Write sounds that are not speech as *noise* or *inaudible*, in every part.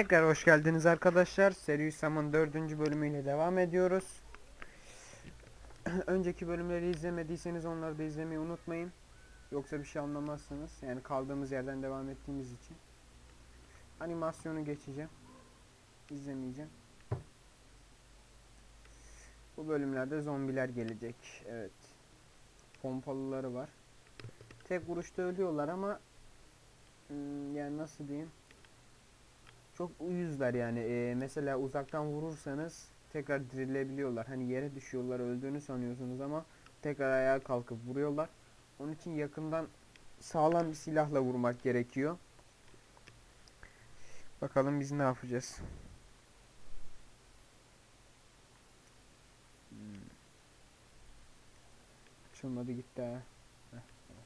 Tekrar hoş geldiniz arkadaşlar. Seri Sam'ın dördüncü bölümüyle devam ediyoruz. *clears throat* Önceki bölümleri izlemediyseniz onları da izlemeyi unutmayın. Yoksa bir şey anlamazsınız. Yani kaldığımız yerden devam ettiğimiz için. Animasyonu geçeceğim. İzlemeyeceğim. Bu bölümlerde zombiler gelecek. Evet. Pompalıları var. Tek vuruşta ölüyorlar ama hmm, yani nasıl diyeyim? Çok uyuzlar yani. Ee, mesela uzaktan vurursanız tekrar dirilebiliyorlar. Hani yere düşüyorlar, öldüğünü sanıyorsunuz ama tekrar ayağa kalkıp vuruyorlar. Onun için yakından sağlam bir silahla vurmak gerekiyor. Bakalım biz ne yapacağız. Hmm. Açılmadı gitti ha. Heh, tamam.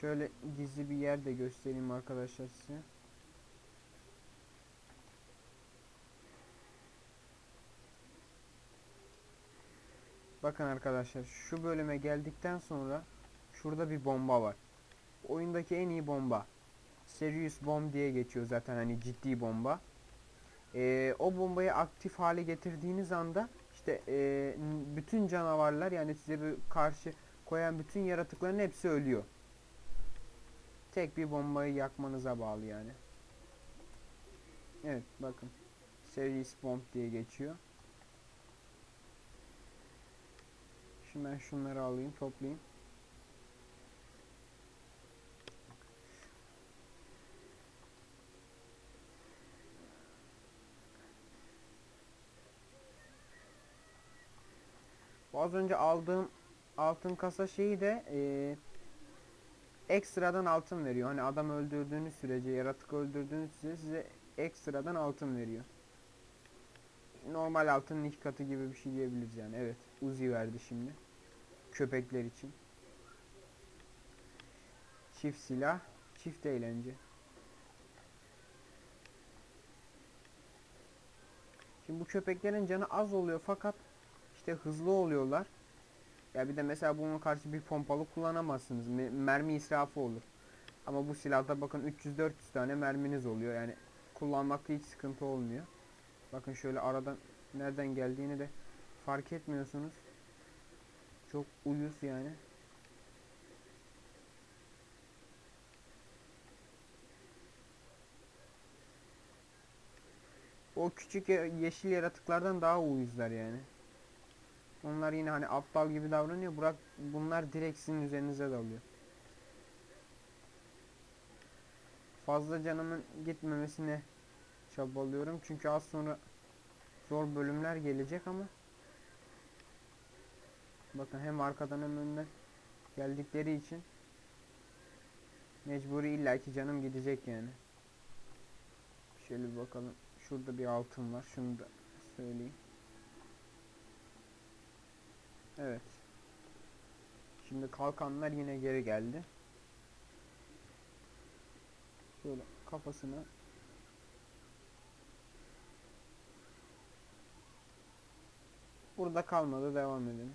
Şöyle gizli bir yer de göstereyim arkadaşlar size. Bakın arkadaşlar şu bölüme geldikten sonra şurada bir bomba var. Oyundaki en iyi bomba. Serious Bomb diye geçiyor zaten hani ciddi bomba. Ee, o bombayı aktif hale getirdiğiniz anda işte n- bütün canavarlar yani size bir karşı koyan bütün yaratıkların hepsi ölüyor. Tek bir bombayı yakmanıza bağlı yani. Evet bakın. Serious Bomb diye geçiyor. Şimdi ben şunları alayım toplayayım. Bu az önce aldığım altın kasa şeyi de eee ekstradan altın veriyor. Hani adam öldürdüğünüz sürece, yaratık öldürdüğünüz sürece size ekstradan altın veriyor. Normal altının iki katı gibi bir şey diyebiliriz yani. Evet, Uzi verdi şimdi. Köpekler için. Çift silah, çift eğlence. Şimdi bu köpeklerin canı az oluyor fakat işte hızlı oluyorlar. Ya bir de mesela bunun karşı bir pompalı kullanamazsınız. Me- Mermi israfı olur. Ama bu silahta bakın 300-400 tane merminiz oluyor. Yani kullanmakta hiç sıkıntı olmuyor. Bakın şöyle aradan nereden geldiğini de fark etmiyorsunuz. Çok uyuz yani. O küçük ye- yeşil yaratıklardan daha uyuzlar yani. Onlar yine hani aptal gibi davranıyor. Burak bunlar direkt sizin üzerinize dalıyor. Fazla canımın gitmemesine çabalıyorum. Çünkü az sonra zor bölümler gelecek ama bakın hem arkadan hem önden geldikleri için mecburi illaki canım gidecek yani. Şöyle bir bakalım. Şurada bir altın var. Şunu da söyleyeyim. Evet. Şimdi kalkanlar yine geri geldi. Şöyle kafasına Burada kalmadı devam edelim.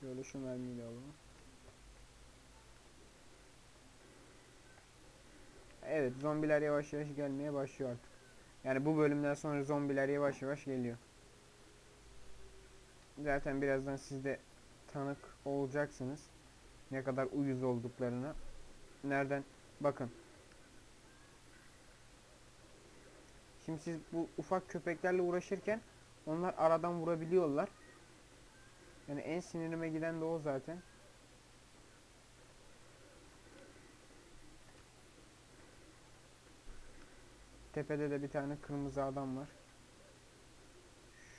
Şöyle şu mermiyi de alalım. Evet zombiler yavaş yavaş gelmeye başlıyor artık. Yani bu bölümden sonra zombiler yavaş yavaş geliyor. Zaten birazdan siz de tanık olacaksınız. Ne kadar uyuz olduklarına. Nereden? Bakın. Şimdi siz bu ufak köpeklerle uğraşırken onlar aradan vurabiliyorlar. Yani en sinirime giden de o zaten. Tepede de bir tane kırmızı adam var.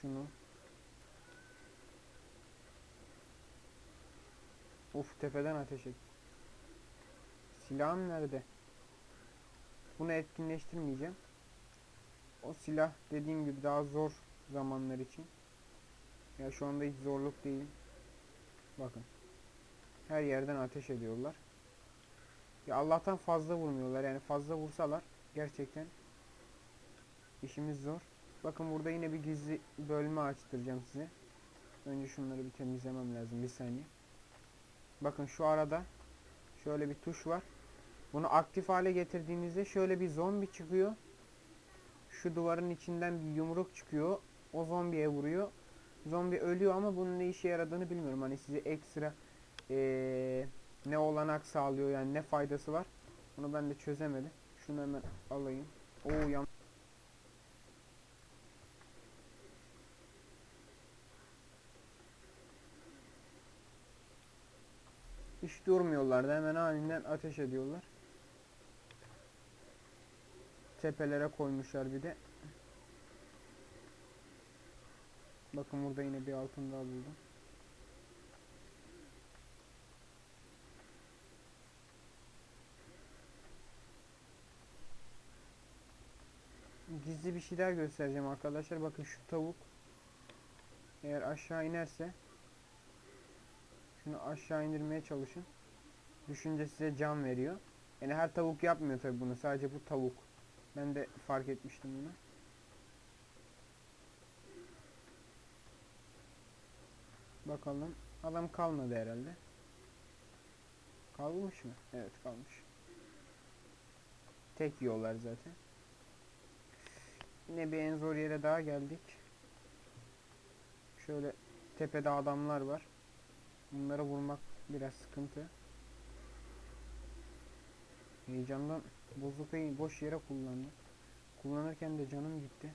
Şunu. Uf tepeden ateş et. Silahım nerede? Bunu etkinleştirmeyeceğim. O silah dediğim gibi daha zor zamanlar için. Ya şu anda hiç zorluk değil. Bakın. Her yerden ateş ediyorlar. Ya Allah'tan fazla vurmuyorlar. Yani fazla vursalar gerçekten işimiz zor. Bakın burada yine bir gizli bölme açtıracağım size. Önce şunları bir temizlemem lazım bir saniye. Bakın şu arada şöyle bir tuş var. Bunu aktif hale getirdiğinizde şöyle bir zombi çıkıyor. Şu duvarın içinden bir yumruk çıkıyor. O zombiye vuruyor. Zombi ölüyor ama bunun ne işe yaradığını bilmiyorum. Hani size ekstra eee, ne olanak sağlıyor yani ne faydası var. Onu ben de çözemedim. Şunu hemen alayım. Oo yan Hiç durmuyorlar da hemen halinden ateş ediyorlar. Tepelere koymuşlar bir de. Bakın burada yine bir altın daha buldum. Gizli bir şey daha göstereceğim arkadaşlar. Bakın şu tavuk eğer aşağı inerse şunu aşağı indirmeye çalışın. Düşünce size can veriyor. Yani her tavuk yapmıyor tabi bunu. Sadece bu tavuk. Ben de fark etmiştim bunu. Bakalım. Adam kalmadı herhalde. Kalmış mı? Evet kalmış. Tek yiyorlar zaten. Yine bir en zor yere daha geldik. Şöyle tepede adamlar var. Bunlara vurmak biraz sıkıntı. Heyecandan bozukayı boş yere kullandım. Kullanırken de canım gitti.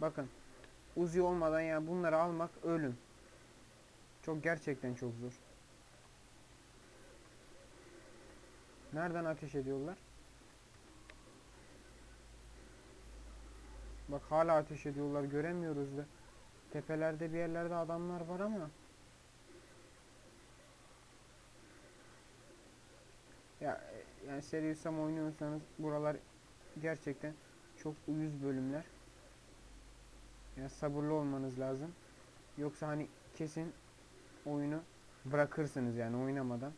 Bakın. Uzi olmadan ya bunları almak ölüm. Çok gerçekten çok zor. Nereden ateş ediyorlar? Bak hala ateş ediyorlar göremiyoruz da. Tepelerde bir yerlerde adamlar var ama. Ya yani Serious Sam oynuyorsanız buralar gerçekten çok uyuz bölümler. Yani sabırlı olmanız lazım. Yoksa hani kesin oyunu bırakırsınız yani oynamadan.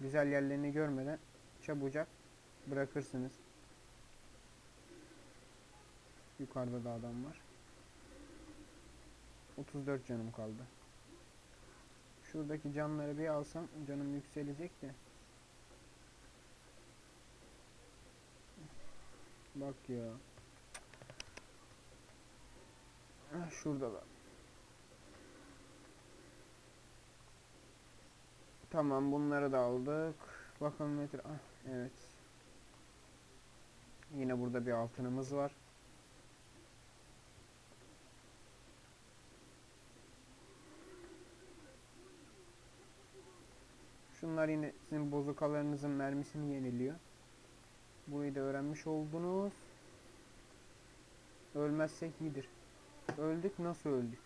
Güzel yerlerini görmeden çabucak bırakırsınız. Yukarıda da adam var. 34 canım kaldı. Şuradaki canları bir alsam canım yükselecek de. Bak ya. Ah, şuradalar. Tamam bunları da aldık. Bakalım metre. Ah, evet. Yine burada bir altınımız var. Şunlar yine sizin bozukalarınızın mermisini yeniliyor. Burayı da öğrenmiş oldunuz. Ölmezsek iyidir. Öldük nasıl öldük?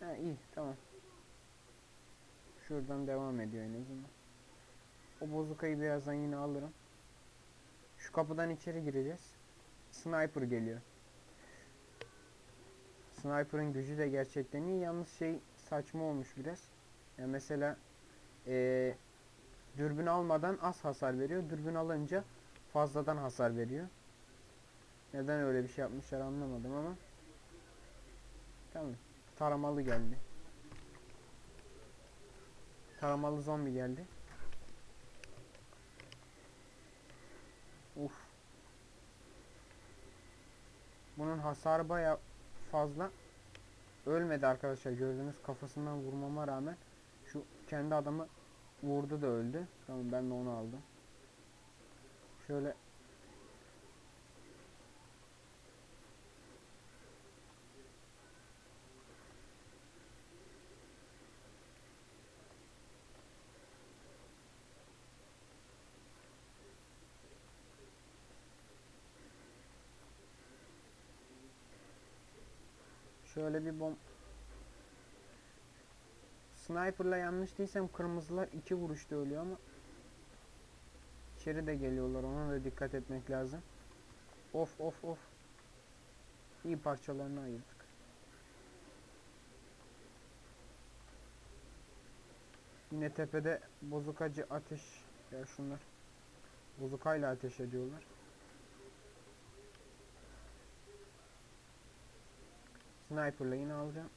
Ha iyi tamam. Şuradan devam ediyor en azından. O bozukayı birazdan yine alırım. Şu kapıdan içeri gireceğiz. Sniper geliyor. Sniper'ın gücü de gerçekten iyi. Yalnız şey saçma olmuş biraz. Ya mesela eee dürbün almadan az hasar veriyor. Dürbün alınca fazladan hasar veriyor. Neden öyle bir şey yapmışlar anlamadım ama. Tamam. Taramalı geldi. Taramalı zombi geldi. Uf. Bunun hasarı baya fazla. Ölmedi arkadaşlar gördünüz kafasından vurmama rağmen. Şu kendi adamı vurdu da öldü. Tamam ben de onu aldım. Şöyle Şöyle bir bom Sniper'la yanlış değilsem kırmızılar iki vuruşta ölüyor ama içeri de geliyorlar ona da dikkat etmek lazım. Of of of. İyi parçalarını ayırdık. Yine tepede bozukacı ateş ya şunlar. Bozukayla ateş ediyorlar. Sniper'la yine alacağım.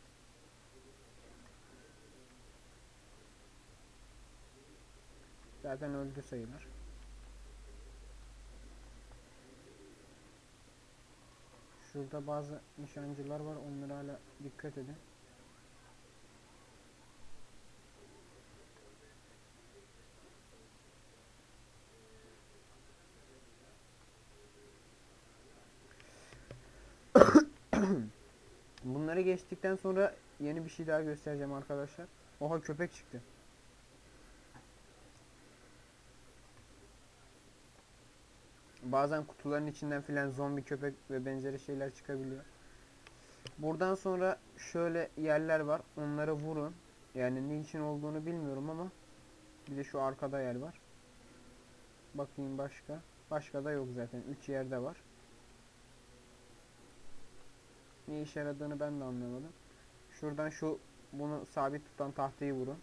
Zaten öldü sayılır. Şurada bazı nişancılar var. Onlara hala dikkat edin. Bunları geçtikten sonra yeni bir şey daha göstereceğim arkadaşlar. Oha köpek çıktı. Bazen kutuların içinden filan zombi köpek ve benzeri şeyler çıkabiliyor. Buradan sonra şöyle yerler var. Onları vurun. Yani ne için olduğunu bilmiyorum ama bir de şu arkada yer var. Bakayım başka. Başka da yok zaten. 3 yerde var. Ne işe yaradığını ben de anlamadım. Şuradan şu bunu sabit tutan tahtayı vurun.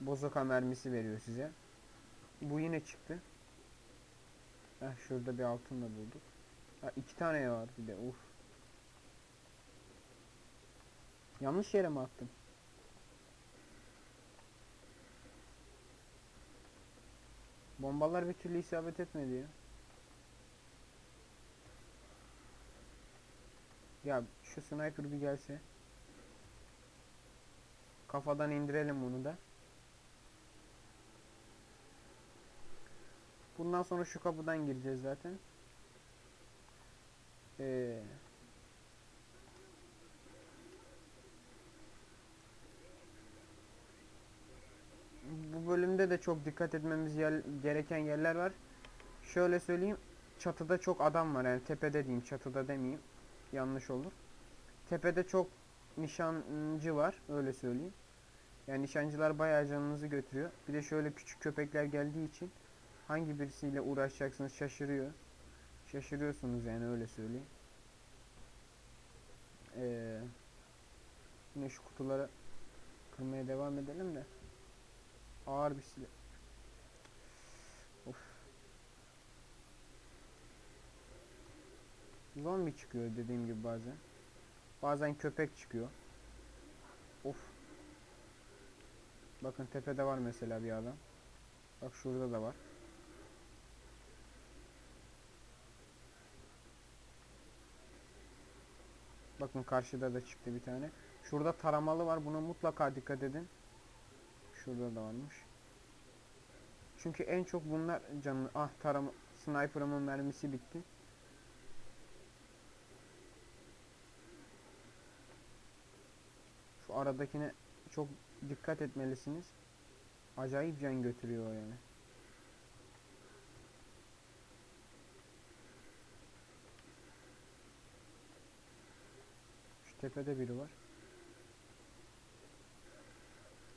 Bozoka mermisi veriyor size. Bu yine çıktı. Heh, şurada bir altın da bulduk. Ha, iki tane var bir de. Uf. Yanlış yere mi attım? Bombalar bir türlü isabet etmedi ya. Ya şu sniper bir gelse. Kafadan indirelim bunu da. Bundan sonra şu kapıdan gireceğiz zaten. Ee, bu bölümde de çok dikkat etmemiz yer- gereken yerler var. Şöyle söyleyeyim. Çatıda çok adam var. Yani tepede diyeyim. Çatıda demeyeyim. Yanlış olur. Tepede çok nişancı var. Öyle söyleyeyim. Yani nişancılar bayağı canınızı götürüyor. Bir de şöyle küçük köpekler geldiği için hangi birisiyle uğraşacaksınız şaşırıyor. Şaşırıyorsunuz yani öyle söyleyeyim. Ee, yine şu kutuları kırmaya devam edelim de. Ağır bir silah. Zombi çıkıyor dediğim gibi bazen. Bazen köpek çıkıyor. Of. Bakın tepede var mesela bir adam. Bak şurada da var. Bakın karşıda da çıktı bir tane. Şurada taramalı var. Buna mutlaka dikkat edin. Şurada da varmış. Çünkü en çok bunlar canlı. Ah tarama sniper'ımın mermisi bitti. Aradakine çok dikkat etmelisiniz. Acayip can götürüyor yani. Şu tepede biri var.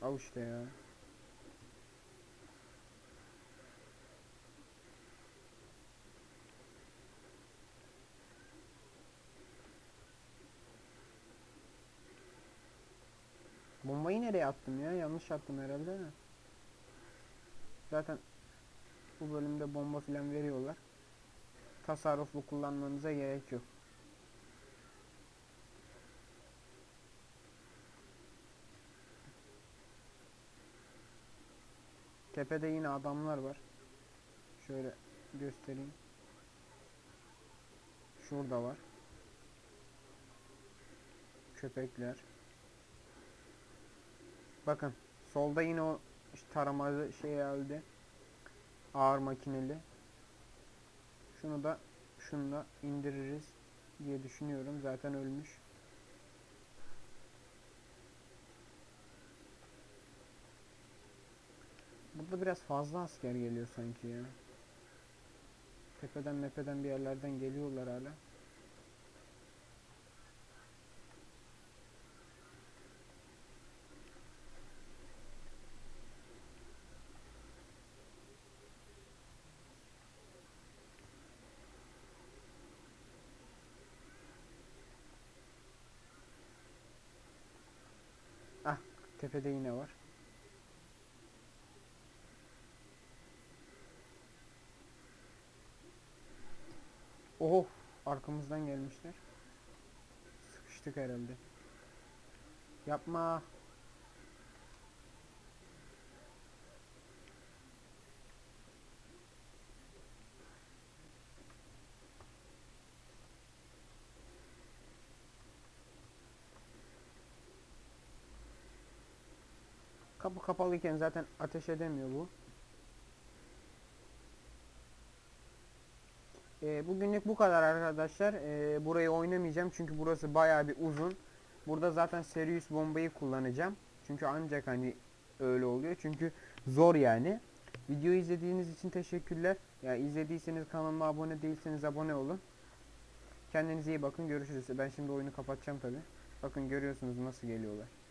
Al işte ya. Bombayı nereye attım ya? Yanlış attım herhalde de. Zaten bu bölümde bomba filan veriyorlar. Tasarruflu kullanmanıza gerek yok. Tepede yine adamlar var. Şöyle göstereyim. Şurada var. Köpekler. Bakın solda yine o işte taramalı şey geldi. Ağır makineli. Şunu da şunu da indiririz diye düşünüyorum. Zaten ölmüş. Burada biraz fazla asker geliyor sanki ya. Tepeden mepeden bir yerlerden geliyorlar hala. Tepede yine var. Oh! Arkamızdan gelmişler. Sıkıştık herhalde. Yapma! Kapı kapalıyken zaten ateş edemiyor bu. Ee, bugünlük bu kadar arkadaşlar. Ee, burayı oynamayacağım çünkü burası bayağı bir uzun. Burada zaten Serious bombayı kullanacağım. Çünkü ancak hani öyle oluyor. Çünkü zor yani. Videoyu izlediğiniz için teşekkürler. Ya izlediyseniz kanalıma abone değilseniz abone olun. Kendinize iyi bakın. Görüşürüz. Ben şimdi oyunu kapatacağım tabi. Bakın görüyorsunuz nasıl geliyorlar.